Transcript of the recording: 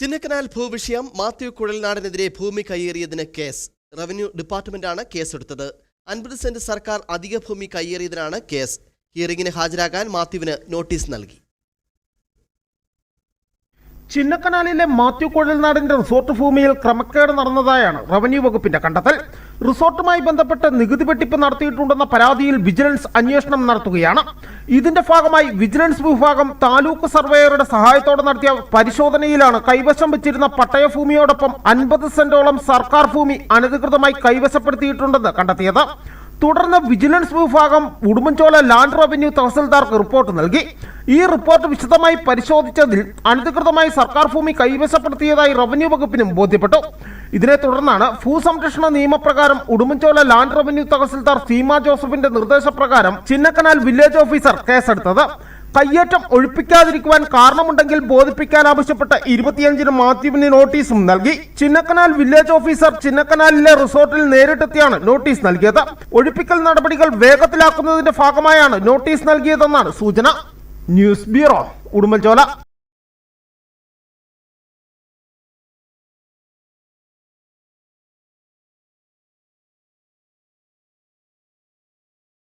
ചിന്നക്കനാൽ ഭൂവിഷയം മാത്യു കുഴൽനാടനെതിരെ ഭൂമി കയ്യേറിയതിന് case. Revenue ഡിപ്പാർട്ട്മെന്റാണ് കേസെടുത്തത്. അൻപത് സെന്റ് സർക്കാർ അധിക ഭൂമി കയ്യേറിയതിനാണ് കേസ്. ഹിയറിംഗിന് ഹാജരാകാൻ മാത്യുവിന് നോട്ടീസ് നൽകി. ചിന്നക്കനാലിലെ മാത്യു കുഴൽനാടിന്റെ റിസോർട്ട് ഭൂമിയിൽ ക്രമക്കേട് നടന്നതായാണ് റവന്യൂ വകുപ്പിന്റെ കണ്ടെത്തൽ. റിസോർട്ടുമായി ബന്ധപ്പെട്ട് നികുതി വെട്ടിപ്പ് നടത്തിയിട്ടുണ്ടെന്ന പരാതിയിൽ വിജിലൻസ് അന്വേഷണം നടത്തുകയാണ്. ഇതിന്റെ ഭാഗമായി വിജിലൻസ് വിഭാഗം താലൂക്ക് സർവേയറുടെ സഹായത്തോടെ നടത്തിയ പരിശോധനയിലാണ് കൈവശം വെച്ചിരുന്ന പട്ടയ ഭൂമിയോടൊപ്പം അൻപത് സെന്റോളം സർക്കാർ ഭൂമി അനധികൃതമായി കൈവശപ്പെടുത്തിയിട്ടുണ്ടെന്ന് കണ്ടെത്തിയത്. തുടർന്ന് വിജിലൻസ് വിഭാഗം ഉടുമ്പൻചോല ലാൻഡ് റവന്യൂ തഹസിൽദാർക്ക് റിപ്പോർട്ട് നൽകി. ഈ റിപ്പോർട്ട് വിശദമായി പരിശോധിച്ചതിൽ അനധികൃതമായി സർക്കാർ ഭൂമി കൈവശപ്പെടുത്തിയതായി റവന്യൂ വകുപ്പിനും ബോധ്യപ്പെട്ടു. ഇതിനെ തുടർന്നാണ് ഭൂസംരക്ഷണ നിയമപ്രകാരം ഉടുമ്പൻചോല ലാൻഡ് റവന്യൂ തഹസിൽദാർ സീമ ജോസഫിന്റെ നിർദ്ദേശപ്രകാരം ചിന്നക്കനാൽ വില്ലേജ് ഓഫീസർ കേസെടുത്തത്. കയ്യേറ്റം ഒഴിപ്പിക്കാതിരിക്കുവാൻ കാരണമുണ്ടെങ്കിൽ ബോധിപ്പിക്കാൻ ആവശ്യപ്പെട്ട ഇരുപത്തിയഞ്ചിന് മാത്യുവിന് നോട്ടീസും നൽകി. ചിന്നക്കനാൽ വില്ലേജ് ഓഫീസർ ചിന്നക്കനാലിലെ റിസോർട്ടിൽ നേരിട്ടെത്തിയാണ് നോട്ടീസ് നൽകിയത്. ഒഴിപ്പിക്കൽ നടപടികൾ വേഗത്തിലാക്കുന്നതിന്റെ ഭാഗമായാണ് നോട്ടീസ് നൽകിയതെന്നാണ് സൂചന. News bureau Udumbanchola.